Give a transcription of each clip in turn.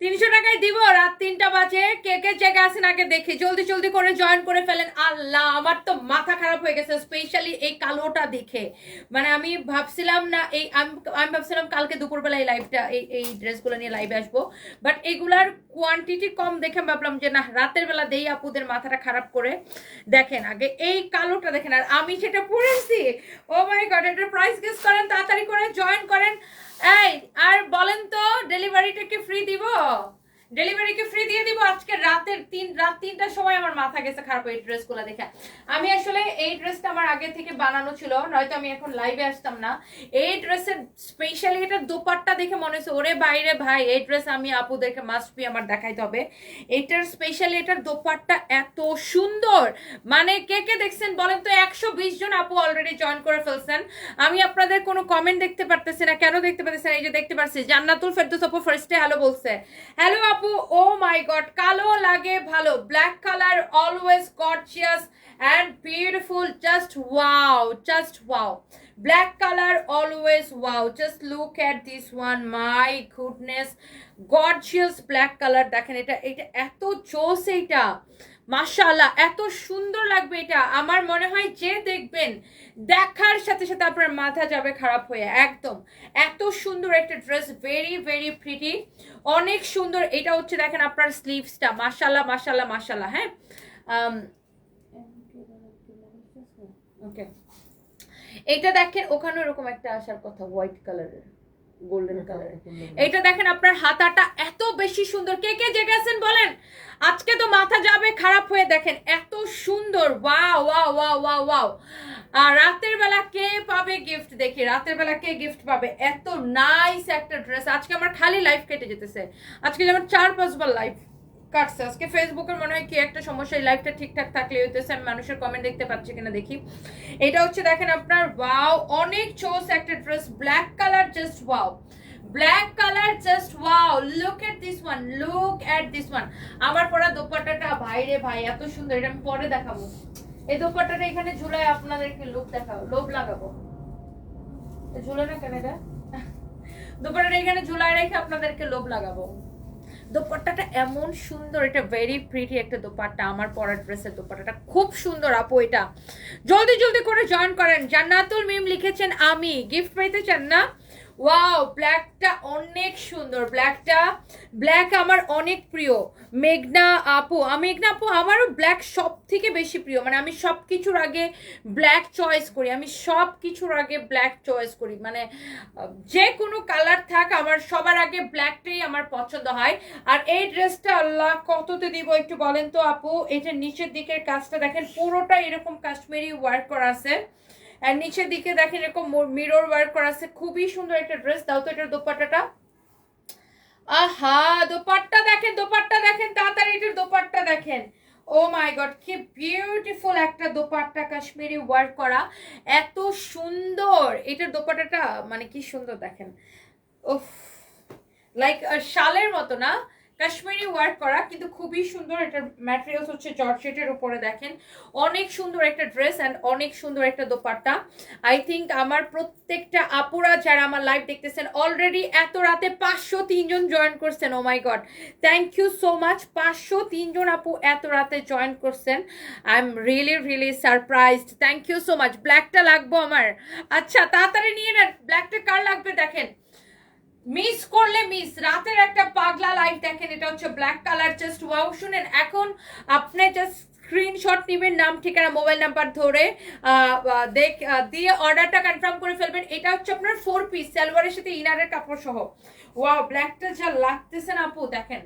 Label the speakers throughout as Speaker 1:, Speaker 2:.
Speaker 1: তিনশো টাকায় দিব, রাত তিনটা বাজে। কে কে জেগে আসেন আগে দেখি। জলদি জলদি করে জয়েন করে ফেলেন। আল্লাহ, আমার তো মাথা খারাপ হয়ে গেছে স্পেশালি এই কালোটা দেখে। মানে আমি ভাবছিলাম না, এই আমি ভাবছিলাম কালকে দুপুরবেলা এই লাইভটা এই এই ড্রেসগুলো নিয়ে লাইভে আসব। বাট এগুলার কোয়ান্টিটি কম দেখে ভাবলাম যে, না, রাতের বেলা দেই আপুদের মাথাটা খারাপ করে। দেখেন, আগে এই কালোটা দেখেন। আর আমি সেটা পরেছি। ও মাই গড এটার প্রাইস গেস করেন, তাড়াতাড়ি করে জয়েন করেন। এই আর বলেন তো ডেলিভারিটা কি ফ্রি দিব? ডেলিভারি কি ফ্রি দিয়ে দিব। আজকে রাতের তিন রাত তিনটার সময় আমার মাথা গেছে খারাপ এই ড্রেসগুলো দেখে। আমি আসলে এই ড্রেসটা আমার আগে থেকে বানানো ছিল, নয়তো আমি এখন লাইভে আসতাম না। এই ড্রেসের স্পেশালি এটা দোপাট্টা দেখে মনে হচ্ছে, ওরে বাইরে ভাই, এই ড্রেস আমি আপুদেরকে মাস্ট বি আমার দেখাইতে হবে। এটার স্পেশালি এটার দোপাট্টা এত সুন্দর। মানে কে কে দেখছেন বলেন তো, একশো বিশ জন আপু অলরেডি জয়েন করে ফেলছেন। আমি আপনাদের কোনো কমেন্ট দেখতে পারতেছি না। কেন দেখতে পারতেছি না? এই যে দেখতে পাচ্ছি জান্নাতুল ফেরদৌস আপু ফার্স্টে হ্যালো বলছে। হ্যালো আপু ও মাই গড কালো লাগে ভালো black colour always gorgeous and beautiful just wow just wow black color always wow just look at this one my goodness gorgeous black color দেখেন এটা এটা এত জোস এইটা মাশাআল্লাহ এত সুন্দর লাগবে এটা। আমার মনে হয় যে দেখবেন দেখার সাথে সাথে আপনার মাথা যাবে খারাপ হয়ে একদম। এত সুন্দর একটা ড্রেস ভেরি ভেরি প্রিটি অনেক সুন্দর এটা হচ্ছে দেখেন আপনার স্লিভসটা মাশাআল্লাহ মাশাআল্লাহ মাশাআল্লাহ হ্যাঁ? ওকে। এটা দেখেন ওখানে ওরকম একটা আসার কথা হোয়াইট কালারের গোল্ডেন কালারের এটা দেখেন আপনার হাতাটা এত বেশি সুন্দর। কে কে জেগে আছেন বলেন আজকে তো মাথা যাবে খারাপ হয়ে দেখেন, এত সুন্দর wow wow wow wow wow রাতের বেলা কে পাবে গিফট দেখি? রাতের বেলা কে গিফট পাবে? এত নাইস একটা ড্রেস আজকে আমার খালি লাইফ কেটে যেতেছে। আজকে যেমন চার, পাঁচবার লাইফ কাটছে। আজকে ফেসবুকের মনে হয় কি একটা সমস্যা লাইফটা ঠিকঠাক থাকলে হইতেছে, আমি মানুষের কমেন্ট দেখতে পাচ্ছি কিনা দেখি। এটা হচ্ছে দেখেন আপনার ওয়াও অনেক চোস একটা dress black colour just wow black colour just wow look at this one look at this one আমার পরা দোপাট্টাটা, ভাই রে ভাই, এত সুন্দর, এটা আমি পরে দেখাবো। এই দোপাট্টাটা এখানে ঝুলায় আপনাদেরকে লুক দেখাবো, লোভ লাগাবো। ঝুলে না কেন এটা? দোপাট্টাটা এখানে ঝুলায় রেখে আপনাদেরকে লোভ লাগাবো। দোপাট্টাটা এমন সুন্দর, এটা ভেরি প্রিটি একটা দোপাট্টা, আমার পরার ড্রেসের দোপাট্টাটা। খুব সুন্দর আপু এটা। জলদি জলদি করে জয়েন করেন। জান্নাতুল মিম লিখেছেন, আমি। গিফট পাইতে চান না? ওয়াও ব্ল্যাকটা অনেক সুন্দর। ব্ল্যাকটা ব্ল্যাক আমার অনেক প্রিয়। মেঘনা আপু মেঘনা আপু আমারও ব্ল্যাক সব থেকে বেশি প্রিয়। মানে আমি সব কিছুর আগে ব্ল্যাক চয়েস করি। আমি সব কিছুর আগে ব্ল্যাক চয়েস করি। মানে যে কোনো কালার থাক, আমার সবার আগে ব্ল্যাকটাই আমার পছন্দ হয়। আর এই ড্রেসটা আল্লাহ, কততে দিব একটু বলেন তো আপু? এটা নিচের দিকের কাজটা দেখেন পুরোটা এরকম কাশ্মীরি ওয়ার্ক করা আছে। আর নিচের দিকে দেখেন এরকম মিরর ওয়ার্ক করা আছে। খুবই সুন্দর একটা ড্রেস দাও তো এটার দোপাট্টাটা। আহা, দোপাট্টা দেখেন দোপাট্টা দেখেন, তাড়াতাড়ি এটার দোপাট্টা দেখেন। ও মাই গড কি বিউটিফুল একটা দোপাট্টা কাশ্মীরি ওয়ার্ক করা। এত সুন্দর। এটার দোপাট্টাটা মানে কি সুন্দর দেখেন। উফ লাইক শালের মতো না? কাশ্মীরি ওয়ার্ক করা, কিন্তু খুবই সুন্দর এটার ম্যাটেরিয়ালস হচ্ছে জর্জেটের উপরে দেখেন। অনেক সুন্দর একটা ড্রেস অ্যান্ড অনেক সুন্দর একটা দোপাট্টা। আই থিঙ্ক আমার প্রত্যেকটা আপুরা যারা আমার লাইভ দেখতেছেন অলরেডি এত রাতে পাঁচশো তিনজন জয়েন করছেন ও my God thank you so much পাঁচশো তিনজন আপু এত রাতে জয়েন করছেন। I am really really surprised thank you so much ব্ল্যাকটা লাগবো আমার। আচ্ছা তাড়াতাড়ি নিয়ে নেন। ব্ল্যাকটা কার লাগবে দেখেন। মিস করলে মিস, রাতের একটা পাগলা লাইভ দেখেন, এটা হচ্ছে ব্ল্যাক কালার জাস্ট ওয়াও শুনেন, এখন আপনি জাস্ট স্ক্রিনশট নেবেন, নাম, ঠিকানা মোবাইল নাম্বার ধরে দেখ দিয়ে অর্ডারটা কনফার্ম করে ফেলবেন। এটা হচ্ছে আপনার ফোর পিস সালোয়ারের সাথে ইনারের কাপড় সহ ওয়াও ব্ল্যাকটা যা লাগতেছে না আপু, দেখেন।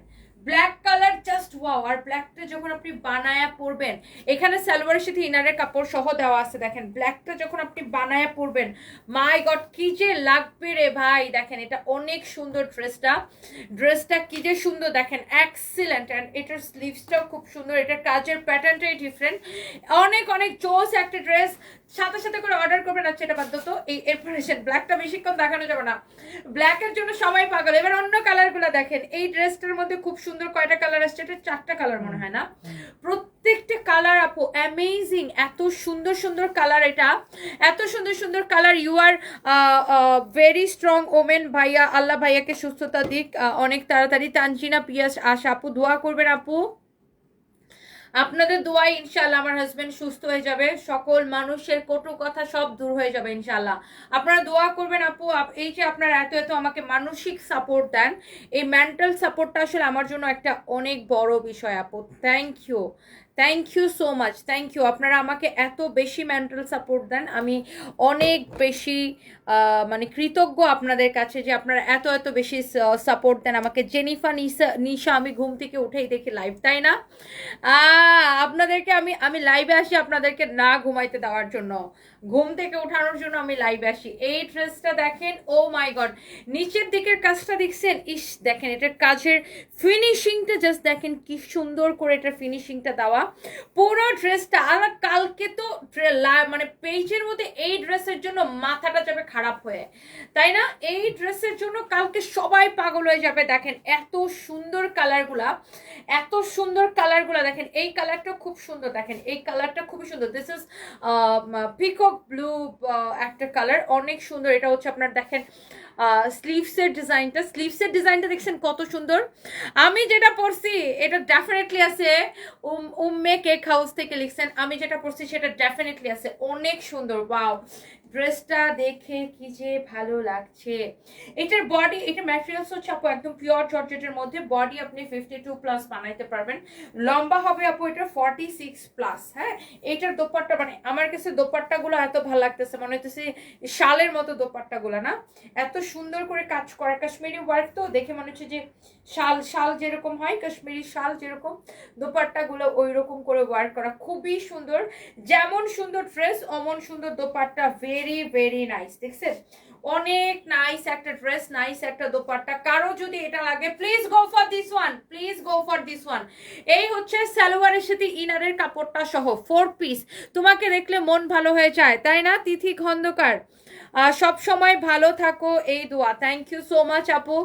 Speaker 1: ব্ল্যাক কালার জাস্ট ওয়াও আর ব্ল্যাকটা যখন আপনি বানায়া পরবেন, এখানে সালোয়ারের সাথে ইনারের কাপড় সহ দেওয়া আছে, দেখেন। ব্ল্যাকটা যখন আপনি বানায়া পরবেন মাই গড কি যে লাগবে রে ভাই, দেখেন, এটা অনেক সুন্দর ড্রেসটা। ড্রেসটা কি যে সুন্দর, দেখেন এক্সিলেন্ট অ্যান্ড এটার স্লিভসটাও খুব সুন্দর, এটার কাজের প্যাটার্নটাই ডিফারেন্ট অনেক অনেক জোস একটা ড্রেস, সাথে সাথে করে অর্ডার করবেন আচ্ছা এটা বাদ তো। এই, এরপরে ব্ল্যাকটা বেশিক্ষণ দেখানো যাবে না। ব্ল্যাকের জন্য সবাই পাগল। এবার অন্য কালারগুলো দেখেন। এই ড্রেসটার মধ্যে খুব সুন্দর কয়টা কালার আসছে? এটা চারটা কালার মনে হয় না। প্রত্যেকটা কালার আপু অ্যামেজিং এত সুন্দর সুন্দর কালার এটা। এত সুন্দর সুন্দর colour you are very strong women ভাইয়া আল্লাহ ভাইয়াকে সুস্থতা দিক। অনেক তাড়াতাড়ি। তানজিনা পিয়াস আশা আপু দোয়া করবেন আপু। আপনাদের দোয়াই ইনশাল্লাহ আমার হাজব্যান্ড সুস্থ হয়ে যাবে। সকল মানুষের কটু কথা সব দূর হয়ে যাবে ইনশাল্লাহ আপনারা দোয়া করবেন আপ- এই যে আপনারা এত এত আমাকে মানসিক সাপোর্ট দেন, এই মেন্টাল সাপোর্টটা আসলে আমার জন্য একটা অনেক বড় বিষয় আপু। Thank you thank you so much thank you আপনারা আমাকে এত বেশি মেন্টাল সাপোর্ট দেন। আমি অনেক বেশি মানে কৃতজ্ঞ আপনাদের কাছে যে আপনারা এত এত বেশি সাপোর্ট দেন। আমাকে জেনিফা নিশা নিশা আমি ঘুম থেকে উঠেই দেখি লাইভ তাই না? আপনাদেরকে আমি আমি লাইভে আসি আপনাদেরকে না ঘুমাইতে দেওয়ার জন্য। ঘুম থেকে ওঠানোর জন্য আমি লাইভে আসি। এই ড্রেসটা দেখেন ও মাই গড নিচের দিকের কাজটা দেখছেন? ইস, দেখেন, এটার কাজের ফিনিশিংটা জাস্ট দেখেন, কি সুন্দর করে এটার ফিনিশিংটা দেওয়া। পুরো ড্রেসটা আর কালকে তো মানে পেজের মধ্যে এই ড্রেসের জন্য মাথাটা যাবে খারাপ হয়ে। তাই না? এই ড্রেসের জন্য কালকে সবাই পাগল হয়ে যাবে। দেখেন এত সুন্দর কালারগুলা এত সুন্দর কালারগুলা দেখেন এই কালারটা খুব সুন্দর, দেখেন এই কালারটা খুবই সুন্দর। দিস ইজ পিকক ব্লু একটা কালার অনেক সুন্দর। এটা হচ্ছে আপনার, দেখেন স্লিভসের ডিজাইনটা স্লিভসের ডিজাইনটা দেখছেন কত সুন্দর। আমি যেটা পড়ছি, এটা ডেফিনেটলি আছে। উম, উম্মে কেক হাউস থেকে লিখছেন। আমি যেটা পড়ছি, সেটা ডেফিনেটলি আছে। অনেক সুন্দর ওয়াও ড্রেসটা দেখে কি যে ভালো লাগছে। এটার বডি এটা ম্যাটেরিয়ালস হচ্ছে আপু একদম পিওর জর্জেটের মধ্যে। বডি আপনি ফিফটি টু প্লাস বানাইতে পারবেন। লম্বা হবে আপু এটা ফর্টি সিক্স প্লাস হ্যাঁ? এটার দোপাট্টা মানে আমার কাছে দোপাট্টাগুলো এত ভালো লাগতেছে, মনে হইতেছে শালের মতো দোপাট্টাগুলো, না? এত সুন্দর করে কাজ করা। কাশ্মীরি ওয়ার্ক তো দেখে মনে হচ্ছে যে শাল শাল যেরকম হয়, কাশ্মীরি শাল যেরকম, দোপাট্টাগুলো ওই রকম করে ওয়ার্ক করা। খুবই সুন্দর। যেমন সুন্দর ড্রেস অমন সুন্দর দোপাট্টা ভেরি ভেরি নাইস দেখছেন? অনেক নাইস একটা ড্রেস নাইস একটা দোপাট্টা। কারও যদি এটা লাগে please go for this one please go for this one এই হচ্ছে সালোয়ারের সাথে ইনারের কাপড়টা সহ ফোর পিস তোমাকে দেখলে মন ভালো হয়ে যায়, তাই না, তিথি খন্দকার? সব সময় ভালো থাকো, এই দোয়া। থ্যাংক ইউ সো মাচ আপু।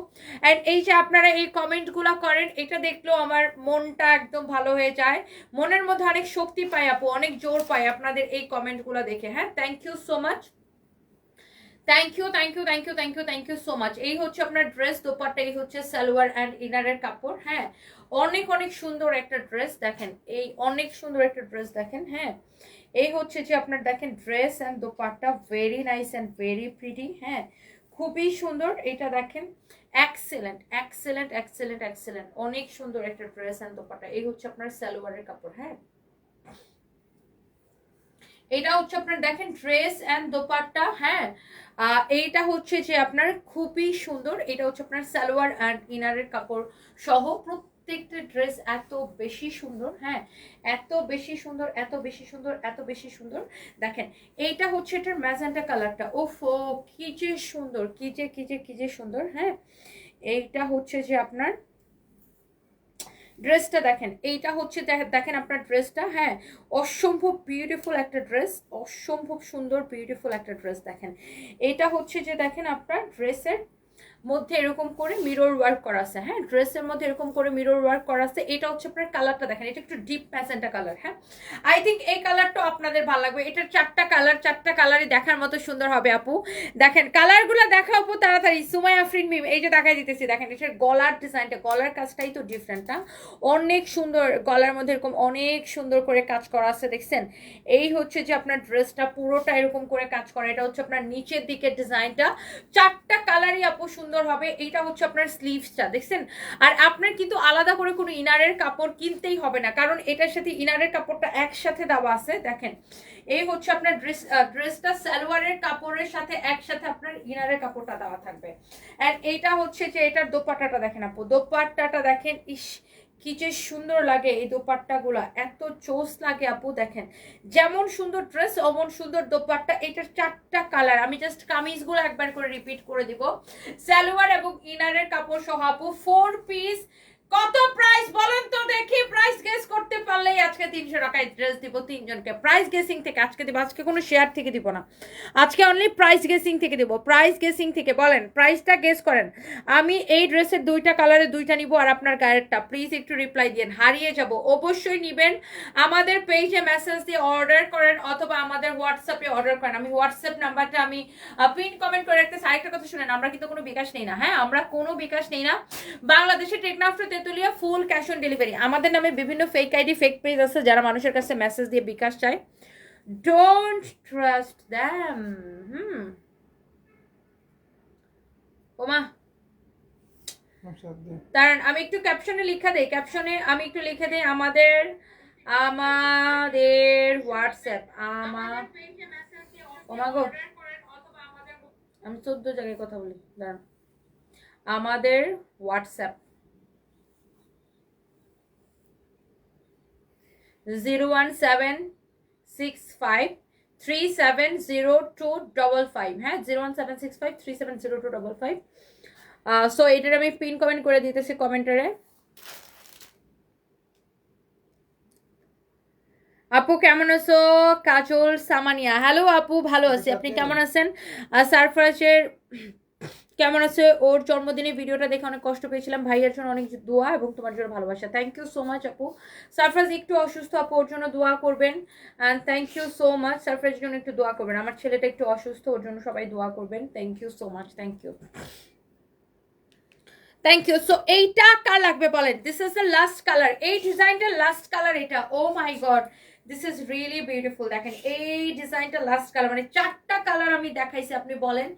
Speaker 1: অ্যান্ড এই যে আপনারা এই কমেন্টগুলো করেন, এটা দেখলেও আমার মনটা একদম ভালো হয়ে যায়। মনের মধ্যে অনেক শক্তি পাই, আপু। অনেক জোর পাই আপনাদের এই কমেন্টগুলো দেখে হ্যাঁ? Thank you so much thank you thank you thank you thank you thank you so much এই হচ্ছে আপনার ড্রেস দোপাট্টা, এই হচ্ছে সালোয়ার অ্যান্ড ইনারের কাপড় হ্যাঁ? অনেক অনেক সুন্দর একটা ড্রেস দেখেন। এই অনেক সুন্দর একটা ড্রেস দেখেন হ্যাঁ? এই হচ্ছে যে আপনার দেখেন dress and dupatta very nice and very pretty হ্যাঁ? খুবই সুন্দর, এটা দেখেন এক্সেলেন্ট এক্সেলেন্ট এক্সেলেন্ট এক্সেলেন্ট অনেক সুন্দর একটা ড্রেস অ্যান্ড দোপাট্টা। এই হচ্ছে আপনার সালোয়ারের কাপড় হ্যাঁ? এটা হচ্ছে আপনার দেখেন ড্রেস অ্যান্ড দোপাট্টা হ্যাঁ? এইটা হচ্ছে যে আপনার খুবই সুন্দর, এটা হচ্ছে আপনার সালোয়ার অ্যান্ড ইনারের কাপড় সহ প্রত্যেকটা ড্রেস এত বেশি সুন্দর হ্যাঁ? এত বেশি সুন্দর, এত বেশি সুন্দর, এত বেশি সুন্দর। দেখেন, এইটা হচ্ছে এটার ম্যাজেন্টা কালারটা ওফ, কি যে সুন্দর, কি যে কি যে কি যে সুন্দর হ্যাঁ? এইটা হচ্ছে যে আপনার ড্রেসটা দেখেন, এইটা হচ্ছে দেখ- দেখেন আপনার ড্রেসটা হ্যাঁ? অসম্ভব বিউটিফুল একটা ড্রেস অসম্ভব সুন্দর বিউটিফুল একটা ড্রেস দেখেন। এটা হচ্ছে যে দেখেন আপনার ড্রেসের মধ্যে এরকম করে মিরর ওয়ার্ক করা আছে হ্যাঁ ড্রেসের মধ্যে এরকম করে মিরর ওয়ার্ক করা আছে এটা হচ্ছে আপনার কালারটা দেখেন, এটা একটু ডিপ প্যাসেন্টা কালার হ্যাঁ? আই থিঙ্ক এই কালারটা আপনাদের ভালো লাগবে এটার চারটা কালার চারটা কালারই দেখার মতো সুন্দর হবে, আপু। দেখেন কালারগুলো দেখা আপু, তাড়াতাড়ি। সুমাই আফরিন মিম, এই যে দেখাই দিতেছি, দেখেন, এটার গলার ডিজাইনটা, গলার কাজটাই তো ডিফারেন্ট না অনেক সুন্দর গলার মধ্যে এরকম অনেক সুন্দর করে কাজ করা আছে, দেখছেন? এই হচ্ছে যে আপনার ড্রেসটা পুরোটা এরকম করে কাজ করা, এটা হচ্ছে আপনার নিচের দিকের ডিজাইনটা। চারটা কালারই আপু সুন্দর হবে, এইটা হচ্ছে আপনার স্লিভসটা দেখছেন? আর আপনার কিন্তু আলাদা করে কোনো ইনারের কাপড় কিনতেই হবে না, কারণ এটার সাথে ইনারের কাপড়টা একসাথে দেওয়া আছে, দেখেন। এই হচ্ছে আপনার ড্রেস ড্রেসটা সালোয়ারের কাপড়ের সাথে একসাথে আপনার ইনারের কাপড়টা দেওয়া থাকবে। অ্যান্ড এইটা হচ্ছে যে এটার দোপাট্টাটা দেখেন আপু, দোপাট্টাটা দেখেন, ইস কি যে সুন্দর লাগে এই দোপাট্টাগুলো। এত চোস লাগে আপু, দেখেন। যেমন সুন্দর ড্রেস অমন সুন্দর দোপাট্টা। এটার চারটা কালার আমি জাস্ট কামিজগুলো একবার করে রিপিট করে দিব। সালোয়ার এবং ইনারের কাপড় সহ আপু ফোর পিস কত প্রাইস বলেন তো দেখি প্রাইস গেস করতে পারলেই আজকে তিনশো টাকায় ড্রেস দিব তিনজনকে। প্রাইস গেসিং থেকে আজকে দিব, আজকে কোনো শেয়ার থেকে দিব না। আজকে অনলি প্রাইস গেসিং থেকে দিব। প্রাইস গেসিং থেকে বলেন প্রাইসটা গেস করেন। আমি এই ড্রেসের দুইটা কালারে দুইটা নিব আর আপনার গায়েরটা। প্লিজ একটু রিপ্লাই হারিয়ে যাব। অবশ্যই নিবেন। আমাদের পেজে মেসেজ দিয়ে অর্ডার করেন অথবা আমাদের হোয়াটসঅ্যাপে অর্ডার করেন। আমি হোয়াটসঅ্যাপ নাম্বারটা আমি পিন কমেন্ট করে রাখতে আরেকটা কথা শুনেন, আমরা কিন্তু কোনো বিকাশ নেই না হ্যাঁ? আমরা কোনো বিকাশ নেই না। বাংলাদেশে টেকনাফ্টর Tetulia full cash on delivery আমাদের নামে বিভিন্ন ফেক আইডি ফেক পেজ আছে যারা মানুষের কাছে মেসেজ দিয়ে বিকাশ চায়। Don't trust them hmm. ওমা। দাঁড়ান আমি একটু ক্যাপশনে লিখে দেই। ক্যাপশনে আমি একটু লিখে দেই আমাদের আমাদের হোয়াটসঅ্যাপ আমার ওমা গো। আমি চোদ্দ জায়গায় কথা বলি দাঁড়ান। আমাদের WhatsApp zero one seven six five three seven zero two double five হ্যাঁ? Zero one seven six five three seven zero two double five so এটার আমি পিন কমেন্ট করে দিতেছি কমেন্টারে আপু কেমন আছো? কাজল সামানিয়া। হ্যালো আপু ভালো আছি। আপনি কেমন আছেন? সারফরাজের কেমন আছে? ওর জন্মদিনে ভিডিওটা দেখে অনেক কষ্ট পেয়েছিলাম। ভাইয়ের জন্য অনেক দোয়া এবং তোমার জন্য ভালোবাসা। থ্যাংক ইউ সো মাচ আপু। সারফরাজ, একটু অসুস্থ আপু, ওর জন্য দোয়া করবেন। And thank you so much সারফরাজের জন্য একটু দোয়া করবেন। আমার ছেলেটা একটু অসুস্থ, ওর জন্য সবাই দোয়া করবেন। Thank you so much thank you thank you so এইটা কার লাগবে বলেন? This is the last colour এই ডিজাইনটা লাস্ট কালার এটা। ও my god this is really beautiful দেখেন এই ডিজাইনটা লাস্ট কালার মানে চারটা কালার আমি দেখাইছি আপনি বলেন।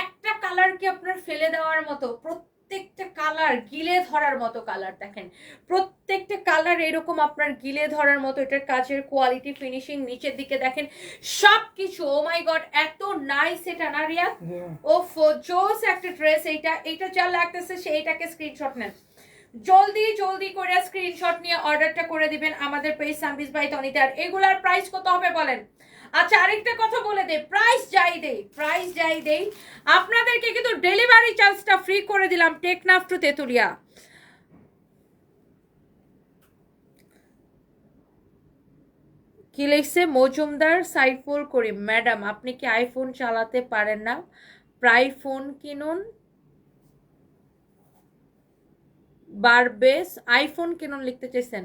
Speaker 1: একটা কালার কি আপনার ফেলে দেওয়ার মতো প্রত্যেকটা কালার গিলে ধরার মতো কালার দেখেন। প্রত্যেকটা কালার এরকম আপনার গিলে ধরার মতো এটার কাজের কোয়ালিটি ফিনিশিং নিচের দিকে দেখেন। সব কিছু ও মাই গড এত নাইস এটা না রিয়া? ও জোস একটা ড্রেস এইটা এইটা যা লাগতেছে সেইটাকে স্ক্রিনশট নেন। জলদি জলদি করে স্ক্রিনশট নিয়ে অর্ডারটা করে দিবেন আমাদের পেজ সার্ভিস বাই তনিতার এগুলার প্রাইস কত হবে বলেন? আচ্ছা আরেকটা কথা বলে দে প্রাইস যাই দেই প্রাইস যাই দেই। আপনাদেরকে কিন্তু ডেলিভারি চার্জটা ফ্রি করে দিলাম টেকনাফ টু তেতুলিয়া। কি লিখছে? মজুমদার সাইফুল করিম। ম্যাডাম, আপনি কি আইফোন চালাতে পারেন না? প্রায় ফোন কিনুন বাড়বে আইফোন কেন লিখতে চাইছেন?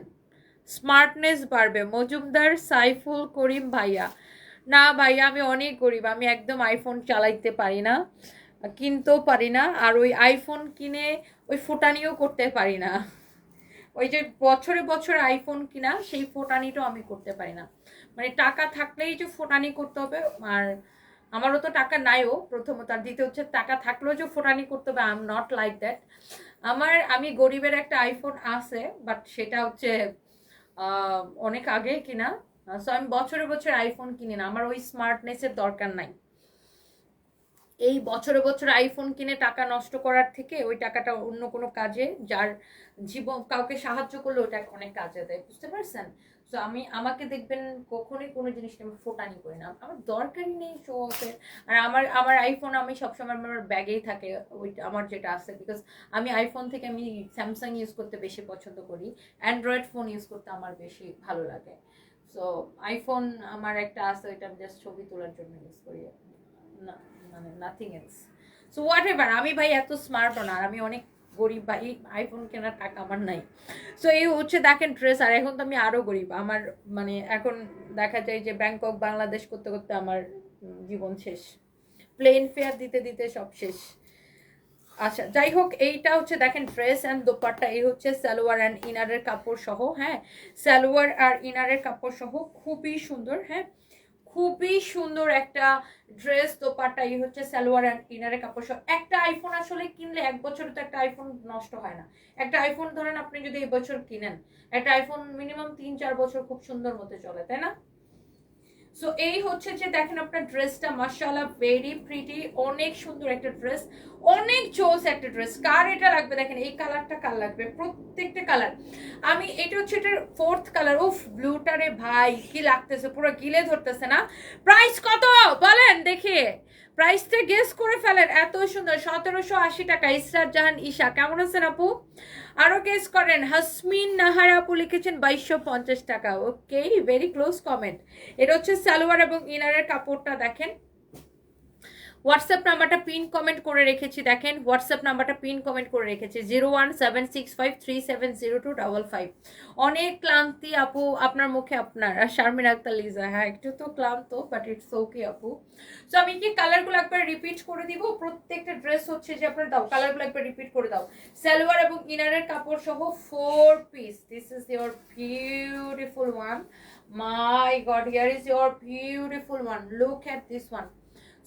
Speaker 1: স্মার্টনেস বাড়বে। মজুমদার, সাইফুল করিম ভাইয়া। না ভাইয়া, আমি অনেক গরিব, আমি একদম আইফোন চালাইতে পারি না, কিনতেও পারি না, আর ওই আইফোন কিনে ওই ফোটানিও করতে পারি না। ওই যে বছরে বছরে আইফোন কিনা, সেই ফোটানিটাও আমি করতে পারি না। মানে টাকা থাকলেই যে ফোটানি করতে হবে, আর আমারও তো টাকা নাইও প্রথমত, আর দ্বিতীয় হচ্ছে টাকা থাকলেও যে ফোটানি করতে হবে I am not like that আমার, আমি গরিবের একটা আইফোন আছে বাট সেটা হচ্ছে অনেক আগে কিনা। সো আমি বছরে বছর আইফোন কিনি না। আমার ওই স্মার্টনেসের দরকার নাই। এই বছরে বছর আইফোন কিনে টাকা নষ্ট করার থেকে ওই টাকাটা অন্য কোনো কাজে, যার জীবন, কাউকে সাহায্য করলে ওটা অনেক কাজে দেয়। বুঝতে পারছেন? তো আমি আমাকে দেখবেন কখনোই কোনো জিনিস আমি ফোটানি করি না। আমার দরকারই নেই শো অফের আর আমার আমার আইফোন আমি সবসময় আমার ব্যাগেই থাকে ওইটা আমার যেটা আছে। বিকজ আমি আইফোন থেকে আমি স্যামসাং ইউজ করতে বেশি পছন্দ করি। অ্যান্ড্রয়েড ফোন ইউজ করতে আমার বেশি ভালো লাগে। সো আইফোন আমার একটা আছে, ওইটা আমি জাস্ট ছবি তোলার জন্য ইউজ করি। না মানে nothing else so whatever আমি ভাই এত স্মার্টও না। আর আমি অনেক গরিব ভাই আইফোন কেনার টাকা আমার নাই। সো এই হচ্ছে দেখেন ড্রেস আর এখন তো আমি আরও গরিব। আমার মানে এখন দেখা যায় যে ব্যাংকক বাংলাদেশ করতে করতে আমার জীবন শেষ। প্লেন ফেয়ার দিতে দিতে সব শেষ। আচ্ছা যাই হোক, এইটা হচ্ছে দেখেন ড্রেস অ্যান্ড দোপাট্টা। এই হচ্ছে সালোয়ার অ্যান্ড ইনারের কাপড় সহ হ্যাঁ? সালোয়ার আর ইনারের কাপড় সহ খুবই সুন্দর হ্যাঁ? খুবই সুন্দর একটা ড্রেস দোপাটা এই হচ্ছে সালোয়ার অ্যান্ড কিনারে কাপড় সব একটা আইফোন আসলে কিনলে এক বছরে তো একটা আইফোন নষ্ট হয় না। একটা আইফোন ধরেন আপনি যদি এই বছর কিনেন, একটা আইফোন মিনিমাম তিন চার বছর খুব সুন্দর মতো চলে, তাই না? সো এই হচ্ছে যে দেখেন আপনার ড্রেসটা মার্শাল্লাহ ভেরি প্রিটি অনেক সুন্দর একটা ড্রেস অনেক জোস একটা ড্রেস কার এটা লাগবে? দেখেন, এই কালারটা কার লাগবে? প্রত্যেকটা কালার আমি, এটা হচ্ছে এটার ফোর্থ কালার উফ ব্লুটারে ভাই, কি লাগতেছে? পুরো গিলে ধরতেছে না? প্রাইস কত? বলেন, দেখি। প্রাইসটা গেস করে ফেলেন। এত সুন্দর, সতেরোশো আশি টাকা। ইসরাত জাহান ঈশা, কেমন আছেন আপু? আরও গেস করেন, হাসমিন নাহার আপু লিখেছেন বাইশশো পঞ্চাশ টাকা। ওকে ভেরি ক্লোজ কমেন্ট এটা হচ্ছে সালোয়ার এবং ইনারের কাপড়টা দেখেন। হোয়াটসঅ্যাপ নাম্বারটা পিন কমেন্ট করে রেখেছি, দেখেন হোয়াটসঅ্যাপ নাম্বারটা পিন কমেন্ট করে রেখেছি zero one seven six five three seven zero two double five অনেক ক্লান্তি আপু, আপনার মুখে আপনার শারমিন আক্তার, লিজা হ্যাঁ একটু তো ক্লান্ত বাট ইটস ওকে আপু। সো আমি কি কালারগুলো একবার রিপিট করে দিব? প্রত্যেকটা ড্রেস হচ্ছে যে আপনার দাও কালারগুলো একবার রিপিট করে দাও। সালোয়ার এবং ইনারের কাপড় সহ four piece this is your beautiful one my god here is your beautiful one look at this one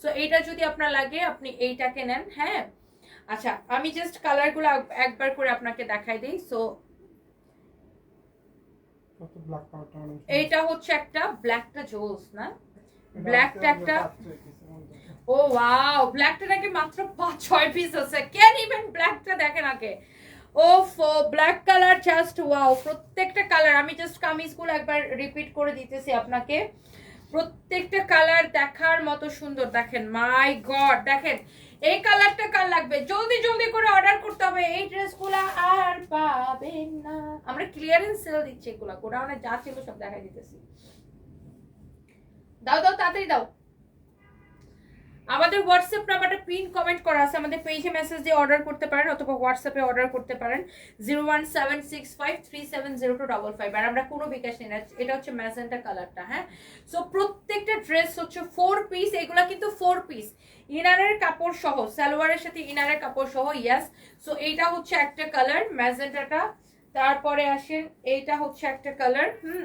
Speaker 1: so এইটা যদি আপনার লাগে আপনি এইটাকে নেন হ্যাঁ? আচ্ছা আমি জাস্ট কালারগুলো একবার করে আপনাকে দেখাই দিই। সো এইটা হচ্ছে একটা ব্ল্যাকটা জোলস না? ব্ল্যাকটা একটা ও ওয়াও ব্ল্যাকটা নাকি মাত্র পাঁচ ছয় পিস আছে। ক্যান ইভেন ব্ল্যাকটা দেখেন আগে। Oh black colour just wow প্রত্যেকটা কালার আমি জাস্ট কামিজগুলো একবার রিপিট করে দিতেছি আপনাকে। প্রত্যেকটা কালার দেখার মতো সুন্দর। দেখেন মাই গড দেখেন, এই কালারটা কার লাগবে? জলদি জলদি করে অর্ডার করতে হবে। এই ড্রেসগুলো আর পাবেন না। আমরা ক্লিয়ারেন্স সেল দিচ্ছি এগুলো, গোডাউনে যা ছিল সব দেখাই দিতেছি। দাও দাও, তাড়াতাড়ি দাও। আমাদের হোয়াটসঅ্যাপ নাম্বারটা পিন কমেন্ট করা আছে। আমাদের পেজে মেসেজ দিয়ে অর্ডার করতে পারেন অথবা হোয়াটসঅ্যাপে অর্ডার করতে পারেন। Zero one seven six five three seven zero two double five আর আমরা কোনো বিকাশ নেই না, এটা হচ্ছে ম্যাজেন্টা কালারটা হ্যাঁ? সো প্রত্যেকটা ড্রেস হচ্ছে ফোর পিস এগুলো কিন্তু ফোর পিস ইনারের কাপড় সহ, সালোয়ারের সাথে ইনারের কাপড় সহ ইয়াস সো এইটা হচ্ছে একটা কালার ম্যাজেন্টাটা তারপরে আসেন, এইটা হচ্ছে একটা কালার হুম?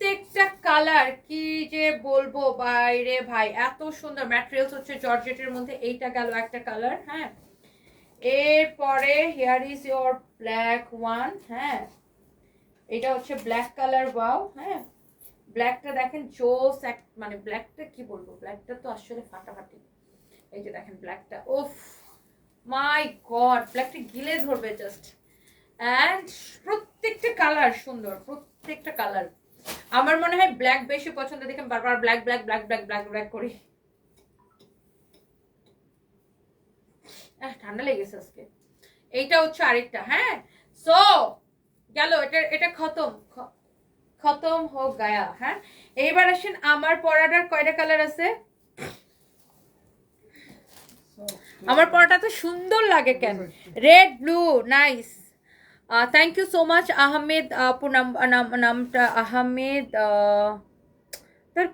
Speaker 1: প্রত্যেকটা কালার কি যে বলব? বাইরে ভাই, এত সুন্দর ম্যাটেরিয়ালস হচ্ছে জর্জেটের মধ্যে। এইটা গেল একটা কালার হ্যাঁ? এরপরে here is your black one হ্যাঁ? এটা হচ্ছে ব্ল্যাক কালার ওয়াও হ্যাঁ? ব্ল্যাকটা দেখেন জোস এক মানে ব্ল্যাকটা কি বলব? ব্ল্যাকটা তো আসলে ফাটাফাটি। এই যে দেখেন ব্ল্যাকটা ওফ মাই গড ব্ল্যাকটা গিলে ধরবে জাস্ট অ্যান্ড প্রত্যেকটা কালার সুন্দর, প্রত্যেকটা কালার আমার মনে হয় ব্ল্যাক বেশি পছন্দ দেখে বারবার black black black black black black করি। ঠান্ডা লেগেছে আজকে। এইটা হচ্ছে আরেকটা হ্যাঁ? সো গেল এটা এটা খতম খতম হোক গায়া হ্যাঁ? এইবার আসেন আমার পরাটার কয়টা কালার আছে? আমার পরাটা তো সুন্দর লাগে কেন? Red blue nice thank you so much Ahmed আপু নাম নাম- নামটা আহমেদ আহ, তার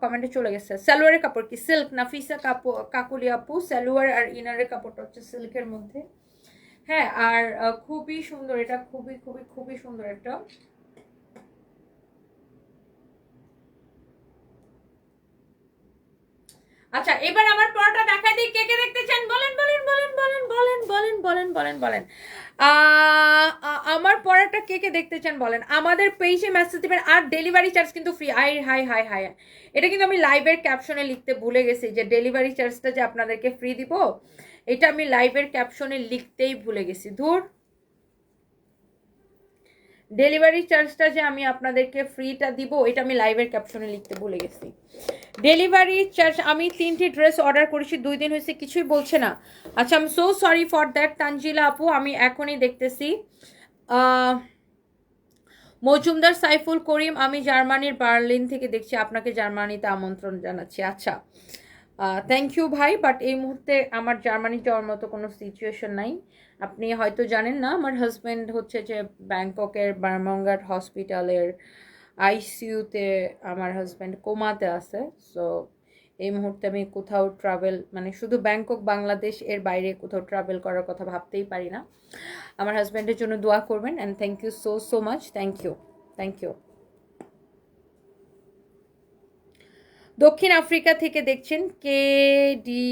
Speaker 1: কমেন্টে চলে গেছে সালোয়ারের কাপড় কি সিল্ক নাফিসা কাপড় কাকুলি আপু সালোয়ার আর ইনারের কাপড়টা হচ্ছে সিল্কের মধ্যে হ্যাঁ আর আহ, খুবই সুন্দর এটা খুবই খুবই খুবই সুন্দর একটা আচ্ছা এবার আমার পরোটা দেখা দিই কে কে দেখতে চান বলেন বলেন বলেন বলেন বলেন বলেন বলেন। আমার পড়াটা কে কে দেখতে চান বলেন? আমাদের পেজে মেসেজ দেবেন আর ডেলিভারি চার্জ কিন্তু free I hi hi hi. এটা কিন্তু আমি লাইভের ক্যাপশনে লিখতে ভুলে গেছি যে ডেলিভারি চার্জটা যে আপনাদেরকে ফ্রি দিব, এটা আমি লাইভের ক্যাপশনে লিখতেই ভুলে গেছি। ধুর। ডেলিভারি চার্জটা যে আমি আপনাদেরকে ফ্রিটা দিব, এটা আমি লাইভের ক্যাপশনে লিখতে ভুলে গেছি। ডেলিভারি চার্জ আমি তিনটি ড্রেস অর্ডার করেছি, দুই দিন হয়েছে, কিছুই বলছে না। আচ্ছা আম so sorry for that Tanzila আপু, আমি এখনই দেখতেছি। মজুমদার সাইফুল করিম, আমি জার্মানির বার্লিন থেকে দেখছি, আপনাকে জার্মানিতে আমন্ত্রণ জানাচ্ছি। আচ্ছা থ্যাংক ইউ ভাই বাট এই মুহূর্তে আমার জার্মানি যাওয়ার মতো কোনো সিচুয়েশন নাই। আপনি হয়তো জানেন না, আমার হাজব্যান্ড হচ্ছে যে ব্যাংককের বার্মঙ্গাট হসপিটালের আইসিইউতে আমার হাজব্যান্ড কোমাতে আছে। সো এই মুহূর্তে আমি কোথাও ট্রাভেল মানে শুধু ব্যাংকক, বাংলাদেশ এর বাইরে কোথাও ট্রাভেল করার কথা ভাবতেই পারি না। আমার হাজব্যান্ডের জন্য দোয়া করবেন and thank you so so much thank you thank you দক্ষিণ আফ্রিকা থেকে দেখছেন কে ডি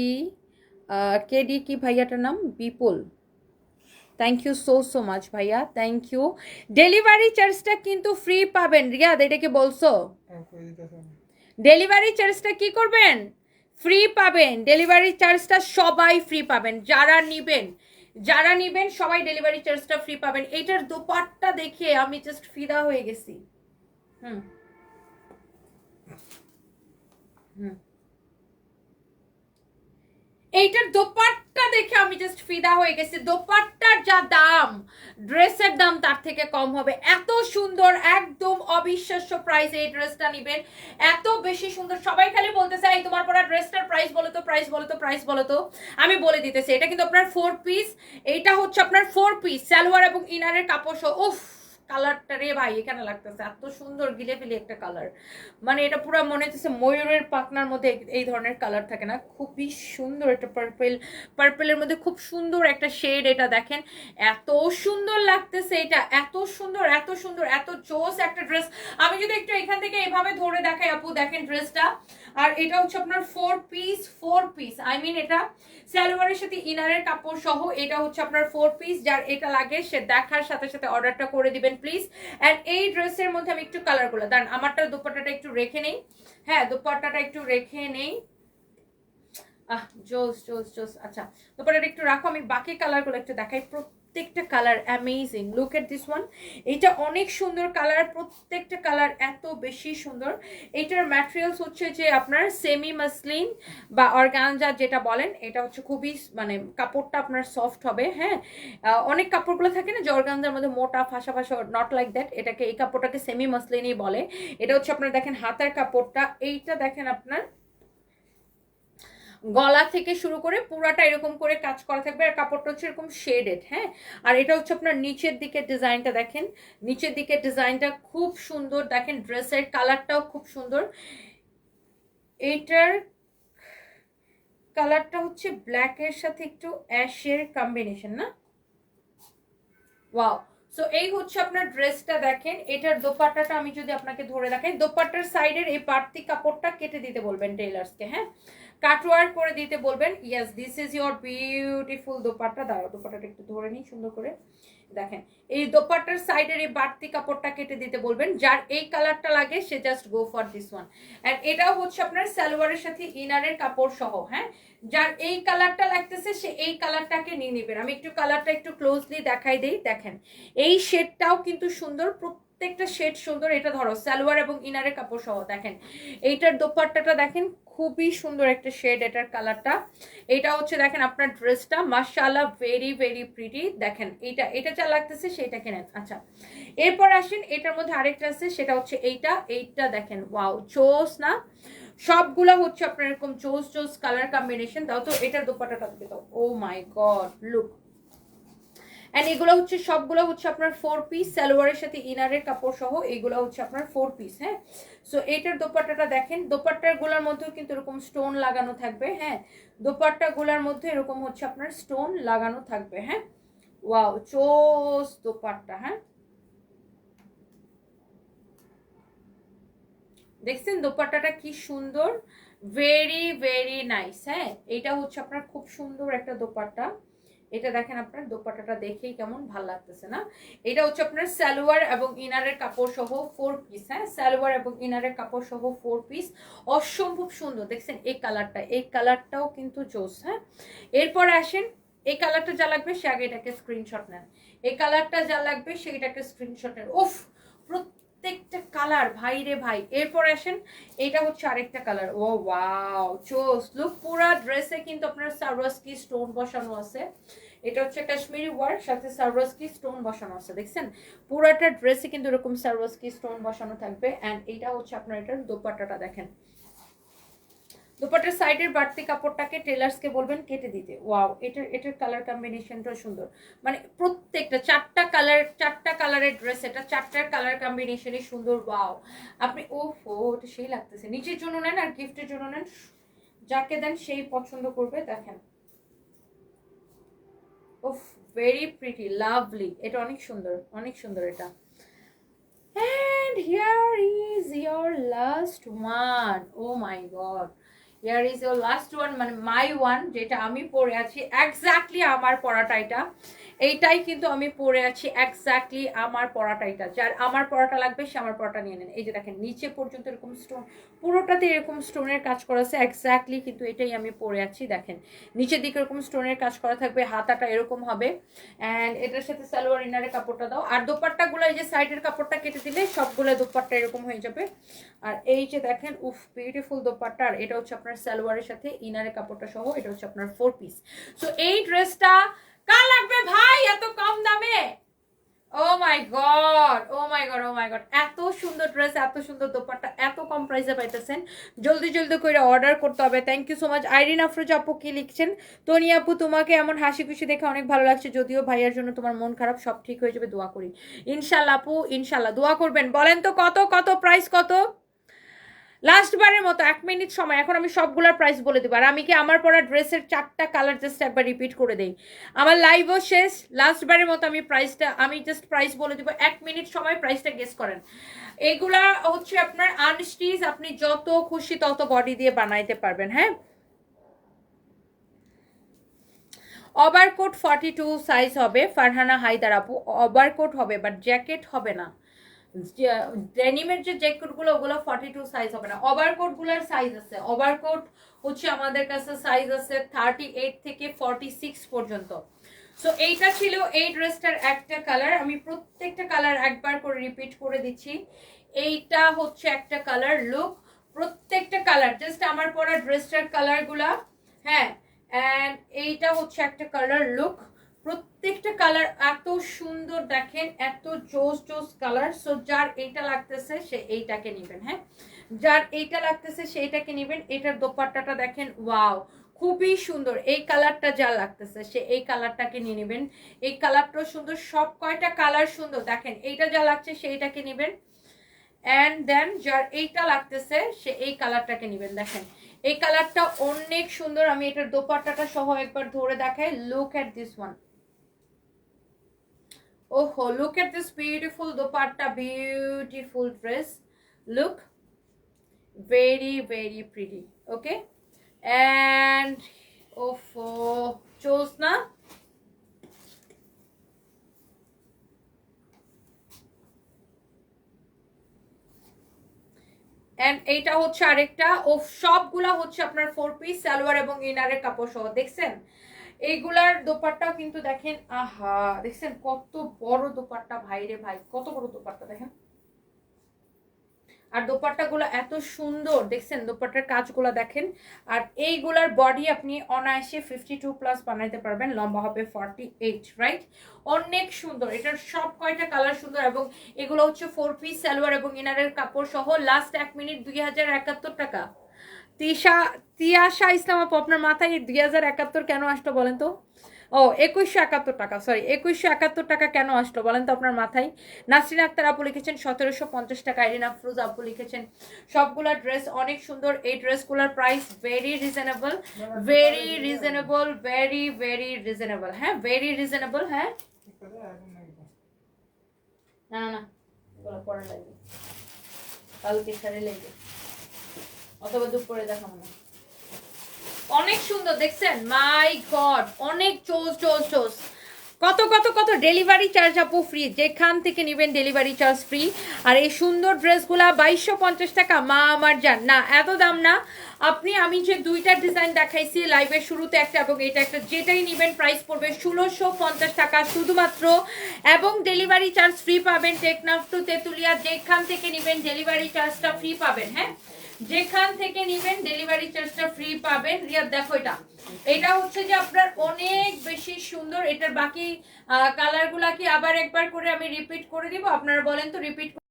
Speaker 1: কে ডি কি ভাইয়াটার নাম? Bipul. Thank you so so much ভাইয়া থ্যাংক ইউ ডেলিভারি চার্জটা কিন্তু ফ্রি পাবেন। রিয়াদ এটা কি বলছো ডেলিভারি চার্জটা কি করবেন? ফ্রি পাবেন। ডেলিভারি চার্জটা সবাই ফ্রি পাবেন। যারা নিবেন যারা নিবেন সবাই ডেলিভারি চার্জটা ফ্রি পাবেন। এইটার দোপাট্টা দেখে আমি জাস্ট ফিদা হয়ে গেছি। হুম। হুম। এইটার দোপাট্টা দেখে আমি জাস্ট ফিদা হয়ে গেছি। দোপাট্টার যা দাম ড্রেসের দাম তার থেকে কম হবে। এত সুন্দর, একদম অবিশ্বাস্য প্রাইসে এই ড্রেসটা নিবেন। এত বেশি সুন্দর। সবাই খালি বলতেছে, এই তোমার পরা ড্রেসটার প্রাইস বলো তো প্রাইস বলো তো প্রাইস বলো তো। আমি বলে দিতেছি, এটা কিন্তু আপনার ফোর পিস এইটা হচ্ছে আপনার ফোর পিস সালোয়ার এবং ইনারের কাপড় সহ। উফ! কালারটা রে ভাই, এখানে লাগতেছে। এত সুন্দর গিলে ফিলে একটা কালার। মানে এটা পুরো মনে হচ্ছে ময়ূরের পাখনার মধ্যে এই- ধরনের কালার থাকে না। খুবই সুন্দর একটা পার্পেল পার্পেলের মধ্যে খুব সুন্দর একটা শেড এটা দেখেন। এত সুন্দর লাগতেছে এটা। এত সুন্দর এত সুন্দর, এত জোস একটা ড্রেস আমি যদি একটু এখান থেকে এভাবে ধরে দেখাই আপু, দেখেন ড্রেসটা আর এটা হচ্ছে আপনার four piece four piece I mean এটা স্যালোয়ারের সাথে ইনারের কাপড় সহ এটা হচ্ছে আপনার ফোর পিস যার এটা লাগে সে দেখার সাথে সাথে অর্ডারটা করে দিবেন প্লিজ অ্যান্ড এই ড্রেসের মধ্যে আমি একটু কালারগুলো দাঁড়ান, আমারটা দুপাট্টাটা একটু রেখে নেই। হ্যাঁ দুপাট্টাটা একটু রেখে নেই। আহ, জোস জোস জোস আচ্ছা দুপাট্টাটা একটু রাখো, আমি বাকি কালারগুলো একটু দেখাই। প্রত্যেকটা colour amazing look at this one এটা অনেক সুন্দর কালার প্রত্যেকটা কালার এত বেশি সুন্দর। এটার ম্যাটেরিয়ালস হচ্ছে যে আপনার সেমি মাসলিন বা অর্গানজা যেটা বলেন, এটা হচ্ছে খুবই মানে কাপড়টা আপনার সফট হবে হ্যাঁ? অনেক কাপড়গুলো থাকে না যে অর্গানজার মধ্যে মোটা ফাঁসা ফাঁসা নট লাইক দ্যাট এটাকে এই কাপড়টাকে সেমি মাসলিনই বলে। এটা হচ্ছে আপনার দেখেন হাতার কাপড়টা, এইটা দেখেন আপনার গলা থেকে শুরু করে পুরাটা এরকম করে কাজ করা থাকবে আর কাপড়টা হচ্ছে এরকম শেডেড হ্যাঁ? আর এটা হচ্ছে আপনার নিচের দিকের ডিজাইনটা দেখেন। নিচের দিকের ডিজাইনটা খুব সুন্দর। দেখেন ড্রেসের কালারটাও খুব সুন্দর। এইটার কালারটা হচ্ছে ব্ল্যাকের সাথে একটু অ্যাশের কম্বিনেশন না? ওয়াও সো এই হচ্ছে আপনার ড্রেসটা দেখেন। এটার দোপাট্টাটা আমি যদি আপনাকে ধরে দেখাই, দোপাট্টার সাইডের এই পার্তি কাপড়টা কেটে দিতে বলবেন টেইলার্সকে হ্যাঁ? কাটওয়ার করে দিতে বলবেন। Yes this is your beautiful dupatta. দাঁড়াও, দোপাট্টাটা একটু ধরে নিই সুন্দর করে। দেখেন, এই দোপাট্টার সাইডের এই বাড়তি কাপড়টা কেটে দিতে বলবেন। যার এই কালারটা লাগে, সে just go for this one and এটাও হচ্ছে আপনার সালোয়ারের সাথে ইনারের কাপড় সহ হ্যাঁ? যার এই কালারটা লাগতেছে, সে এই কালারটাকে নিয়ে নেবেন। আমি একটু কালারটা একটু ক্লোজলি দেখাই দেই। দেখেন, এই শেডটাও কিন্তু সুন্দর, প্রত্যেকটা শেড সুন্দর। এটা ধরো, সালোয়ার এবং ইনারের কাপড় সহ, দেখেন। এইটার দোপাট্টাটা দেখেন খুবই সুন্দর একটা শেড এটার কালারটা এটা হচ্ছে দেখেন আপনার ড্রেসটা মাশাআল্লাহ ভেরি ভেরি প্রিটি দেখেন, এটা এটা যা লাগতেছে সেটা কেনেন। আচ্ছা এরপর আসেন, এটার মধ্যে আরেকটা আছে, সেটা হচ্ছে এইটা। এইটা দেখেন ওয়াও চোস না? সবগুলা হচ্ছে আপনার এরকম চোস চোস কালার কম্বিনেশন দাও তো, এটার দিকে দাও। Oh my god look and এগুলো হচ্ছে, সবগুলো হচ্ছে আপনার ফোর পিস সালোয়ারের সাথে ইনারের কাপড় সহ এগুলো হচ্ছে আপনার ফোর পিস হ্যাঁ? সো এটার দোপাট্টাটা দেখেন দোপাট্টারগুলার মধ্যেও কিন্তু এরকম স্টোন লাগানো থাকবে হ্যাঁ? দোপাট্টা গুলার মধ্যে এরকম হচ্ছে আপনার স্টোন লাগানো থাকবে হ্যাঁ? ওয়াও চোস দোপাট্টা হ্যাঁ? দেখছেন দোপাট্টাটা কি সুন্দর? ভেরি ভেরি নাইস হ্যাঁ? এটা হচ্ছে আপনার খুব সুন্দর একটা দোপাট্টা। এটা দেখেন আপনার দোপাটাটা দেখেই কেমন ভালো লাগতেছে না? এটা হচ্ছে আপনার সালোয়ার এবং ইনারের কাপড় সহ ফোর পিস হ্যাঁ? সালোয়ার এবং ইনারের কাপড় সহ ফোর পিস অসম্ভব সুন্দর। দেখছেন, এই কালারটা, এই কালারটাও কিন্তু জোস হ্যাঁ? এরপর আসেন, এই কালারটা যা লাগবে সে আগে এটাকে স্ক্রিনশট নেন। এই কালারটা যা লাগবে সেটাকে স্ক্রিনশট নেন। উফ প্রত্যেকটা কালার ভাই রে ভাই। এরপর আসেন, এটা হচ্ছে আরেকটা কালার ও ওয়াও চোস। লুক পুরা ড্রেসে কিন্তু আপনার সারওয়াস্কি স্টোন বসানো আছে। এটা হচ্ছে কাশ্মীরি ওয়ার্ক, সাথে সারওয়াস্কি স্টোন বসানো আছে, দেখছেন? পুরাটা ড্রেসে কিন্তু এরকম সারওয়াস্কি স্টোন বসানো থাকবে। অ্যান্ড এটা হচ্ছে আপনার এটার দোপাট্টাটা দেখেন। দোপাট্টার সাইডের বাড়তি কাপড়টাকে টেলার্সকে বলবেন কেটে দিতে। ওয়াও এটার এটার কালার কম্বিনেশনটাও সুন্দর। মানে প্রত্যেকটা, চারটা কালার চারটা কালারের ড্রেস এটা চারটার কালার কম্বিনেশনই সুন্দর ওয়াও আপনি ও ফো এটা সেই লাগতেছে। নিজের জন্য নেন আর গিফটের জন্য নেন। যাকে দেন সেই পছন্দ করবে, দেখেন। ওফ ভেরি প্রিটি লাভলি এটা অনেক সুন্দর অনেক সুন্দর এটা। And here is your last one. Oh my god. Here is your last one মানে মাই ওয়ান যেটা আমি পরে আছি এক্স্যাক্টলি আমার পড়াটা এটা। এইটাই কিন্তু আমি পরে আছি এক্স্যাক্টলি আমার পড়াটা এটা। যার আমার পড়াটা লাগবে, সে আমার পড়াটা নিয়ে নেন। এই যে দেখেন, নিচে পর্যন্ত এরকম স্টোন পুরোটাতে এরকম স্টোনের কাজ করা আছে এক্স্যাক্টলি কিন্তু এটাই আমি পরে আছি, দেখেন। নিচের দিকে এরকম স্টোনের কাজ করা থাকবে, হাতাটা এরকম হবে। অ্যান্ড এটার সাথে সালোয়ার ইনারের কাপড়টা দাও। আর দোপাট্টাগুলো, এই যে সাইডের কাপড়টা কেটে দিলে সবগুলো দোপাট্টা এরকম হয়ে যাবে। আর এই যে দেখেন, উফ বিউটিফুল দোপাট্টা। আর এটা হচ্ছে আপনার আপনার সালোয়ারের সাথে ইনারের কাপড়টা সহ, এটা হচ্ছে আপনার ফোর পিস সো এই ড্রেসটা কার লাগবে ভাই? এত কম দামে? ও my god oh my god oh my god এত সুন্দর ড্রেস এত সুন্দর দোপাট্টা, এত কম প্রাইসে পাইতেছেন। জলদি জলদি করে অর্ডার করতে হবে। Thank you so much Irin Afroz আপু কি লিখছেন? টনি আপু, তোমাকে এমন হাসি খুশি দেখে অনেক ভালো লাগছে, যদিও ভাইয়ার জন্য তোমার মন খারাপ, সব ঠিক হয়ে যাবে, দোয়া করি। ইনশাল্লাহ আপু ইনশাল্লাহ দোয়া করবেন। বলেন তো কত কত প্রাইস কত? লাস্ট বারের মতো এক মিনিট সময়, এখন আমি সবগুলোর প্রাইস বলে দেবো। আর আমি কি আমার পরা ড্রেসের চারটা কালার জাস্ট একবার রিপিট করে দেই? আমার লাইভও শেষ লাস্ট বারের মতো আমি প্রাইসটা আমি জাস্ট প্রাইস বলে দেবো, এক মিনিট সময় প্রাইসটা গেস করেন। এগুলা হচ্ছে আপনার আনস্টিচ আপনি যত খুশি তত বডি দিয়ে বানাইতে পারবেন হ্যাঁ? ওভারকোট ফর্টি টু সাইজ হবে, ফারহানা হায়দার আপু ওভারকোট হবে বাট জ্যাকেট হবে না। ডেনিমের যে জ্যাকেটগুলো ওগুলো ফর্টি টু সাইজ হবে না। ওভারকোটগুলোর সাইজ আছে। ওভারকোট হচ্ছে আমাদের কাছে সাইজ আছে থার্টি এইট থেকে ফর্টি সিক্স পর্যন্ত। সো এইটা ছিল এই ড্রেসটার একটা কালার আমি প্রত্যেকটা কালার একবার করে রিপিট করে দিচ্ছি। এইটা হচ্ছে একটা কালার লুক প্রত্যেকটা কালার জাস্ট আমার পরা ড্রেসটার কালারগুলা হ্যাঁ অ্যান্ড এইটা হচ্ছে একটা কালার লুক প্রত্যেকটা কালার এত সুন্দর দেখেন, এত জোস জোস কালার। সো যার এইটা লাগতেছে, সে এইটাকে নেবেন হ্যাঁ? যার এইটা লাগতেছে, সে সেইটাকে নেবেন। এটার দোপাট্টাটা দেখেন, ওয়াও! খুবই সুন্দর। এই কালারটা যা লাগতেছে, সে এই কালারটাকে নিয়ে নেবেন। এই কালারটাও সুন্দর, সব কয়টা কালার সুন্দর। দেখেন, এইটা যা লাগছে সেইটাকে নেবেন। অ্যান্ড দেন যার এইটা লাগতেছে, সে এই কালারটাকে নেবেন। দেখেন, এই কালারটা অনেক সুন্দর। আমি এটার দোপাট্টাটা সহ একবার ধরে দেখাই। লুক অ্যাট দিস ওয়ান ওহো look at this beautiful dupatta beautiful dress look very very pretty, okay? And of chose না? এন্ড এইটা হচ্ছে আরেকটা ও সবগুলা হচ্ছে আপনার ফোর পিস সালোয়ার এবং ইনারের কাপড় সহ দেখছেন? এইগুলার দোপাট্টাও কিন্তু দেখেন, আহা, দেখছেন কত বড় দোপাট্টা, ভাই রে ভাই, কত বড় দোপাট্টা দেখেন। আর দোপাট্টা দোপাট্টাগুলো এত সুন্দর, দেখছেন দোপাট্টার কাজগুলো দেখেন। আর এইগুলার বডি আপনি অনায়াসে ফিফটি টু প্লাস বানাইতে পারবেন, লম্বা হবে ফর্টি এইট রাইট অনেক সুন্দর, এটার সব কয়টা কালার সুন্দর এবং এগুলো হচ্ছে ফোর পিস সালোয়ার এবং ইনারের কাপড় সহ লাস্ট এক মিনিট দুই হাজার একাত্তর টাকা। তিশা, তিয়াশা ইসলাম আপু আপনার মাথায় দুই হাজার একাত্তর কেন আসলো বলেন তো? ও, একুশশো একাত্তর টাকা সরি একুশশো একাত্তর টাকা কেন আসলো বলেন তো আপনার মাথায়? নাসরিন আক্তার আপু লিখেছেন, সতেরোশো পঞ্চাশ টাকা, আইরিন আফরোজ আপু লিখেছেন, সবগুলা ড্রেস অনেক সুন্দর, এই ড্রেসগুলোর price very reasonable very reasonable very very reasonable হ্যাঁ ভেরি রিজনেবল হ্যাঁ? না না না কালকে সারে লাগবে। অথবা দুপুরে দেখাবো না। অনেক সুন্দর, দেখছেন? মাই গড, অনেক চোস চোস চোস। কত কত কত ডেলিভারি চার্জ আপু ফ্রি যেখান থেকে নেবেন ডেলিভারি চার্জ ফ্রি আর এই সুন্দর ড্রেসগুলা বাইশশো পঞ্চাশ টাকা, মা আমার যান না, এত দাম না। আপনি, আমি যে দুইটা ডিজাইন দেখাইছি লাইভের শুরুতে একটা এবং এটা একটা, যেটাই নেবেন প্রাইস পড়বে ষোলোশো পঞ্চাশ টাকা শুধুমাত্র। এবং ডেলিভারি চার্জ ফ্রি পাবেন টেকনাফ টু তেঁতুলিয়া, যেখান থেকে নেবেন ডেলিভারি চার্জটা ফ্রি পাবেন হ্যাঁ? যেখান থেকে নেবেন ডেলিভারি চার্জটা ফ্রি পাবেন। রিয়াদ, দেখো এটা। এটা হচ্ছে যে আপনার অনেক বেশি সুন্দর। এটার বাকি কালারগুলা কি আবার একবার করে আমি রিপিট করে দিব? আপনারা বলেন তো রিপিট